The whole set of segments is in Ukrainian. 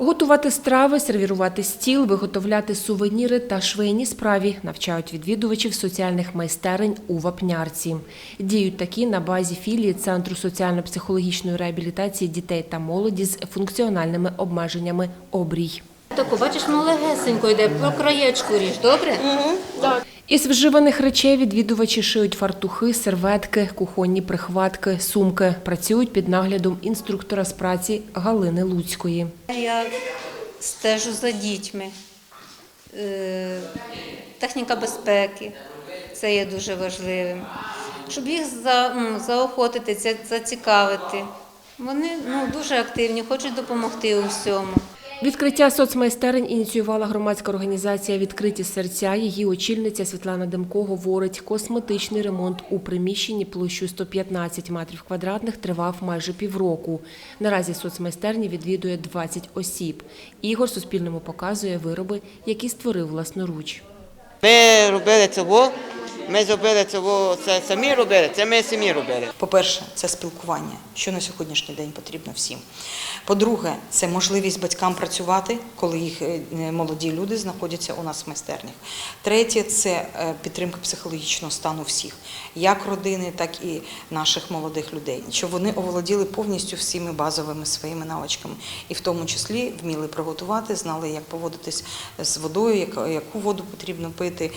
Готувати страви, сервірувати стіл, виготовляти сувеніри та швейні справі навчають відвідувачів соціальних майстерень у Вапнярці. Діють такі на базі філії Центру соціально-психологічної реабілітації дітей та молоді з функціональними обмеженнями «Обрій». Таку, бачиш, ну легесенько йде, про краєчку ріж, добре? Із вживаних речей відвідувачі шиють фартухи, серветки, кухонні прихватки, сумки. Працюють під наглядом інструктора з праці Галини Луцької. Я стежу за дітьми. Е, Техніка безпеки це є дуже важливим. Щоб їх заохотити, зацікавити. Вони ну, дуже активні, хочуть допомогти у всьому. Відкриття соцмайстерень ініціювала громадська організація Відкриті серця. Її очільниця Світлана Демко говорить, косметичний ремонт у приміщенні площею 115 метрів квадратних тривав майже півроку. Наразі соцмайстерні відвідує 20 осіб. Ігор Суспільному показує вироби, які створив власноруч. Ми робили цього, ми зробили цього, це самі робили, це ми самі робили. По-перше, це спілкування, що на сьогоднішній день потрібно всім. По-друге, це можливість батькам працювати, коли їх е, молоді люди знаходяться у нас в майстернях. Третє це е, підтримка психологічного стану всіх, як родини, так і наших молодих людей, щоб вони оволоділи повністю всіми базовими своїми навичками, і в тому числі вміли приготувати, знали, як поводитись з водою, яку воду потрібно пити,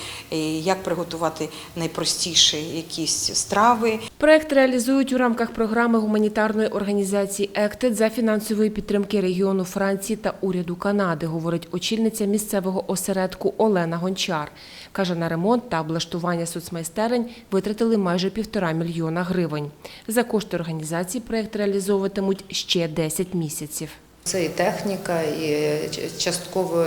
як приготувати найпростіші якісь страви. Проект реалізують у рамках програми гуманітарної організації «Ектед» за фінансової підтримки регіону Франції та уряду Канади, говорить очільниця місцевого осередку Олена Гончар. Каже, на ремонт та облаштування соцмайстерень витратили майже півтора мільйона гривень. За кошти організації проект реалізовуватимуть ще 10 місяців. Це і техніка, і частково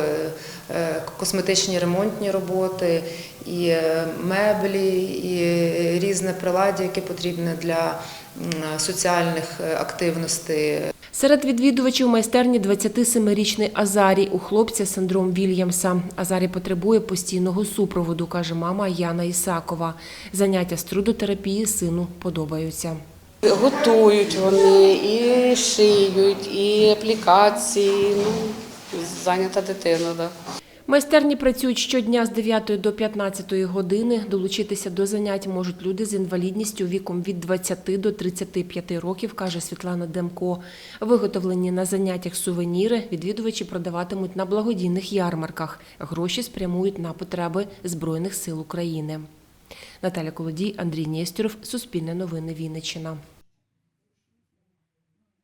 е, косметичні ремонтні роботи, і е, меблі, і різне приладдя, яке потрібне для соціальних е, активностей. Серед відвідувачів майстерні 27-річний Азарій. У хлопця синдром Вільямса. Азарій потребує постійного супроводу, каже мама Яна Ісакова. Заняття з трудотерапії сину подобаються. Готують вони, і шиють, і аплікації. Ну, зайнята дитина, так. Майстерні працюють щодня з 9 до 15 години. Долучитися до занять можуть люди з інвалідністю віком від 20 до 35 років, каже Світлана Демко. Виготовлені на заняттях сувеніри відвідувачі продаватимуть на благодійних ярмарках. Гроші спрямують на потреби Збройних сил України. Наталя Колодій, Андрій Нєстюров, Суспільне новини Вінниччина.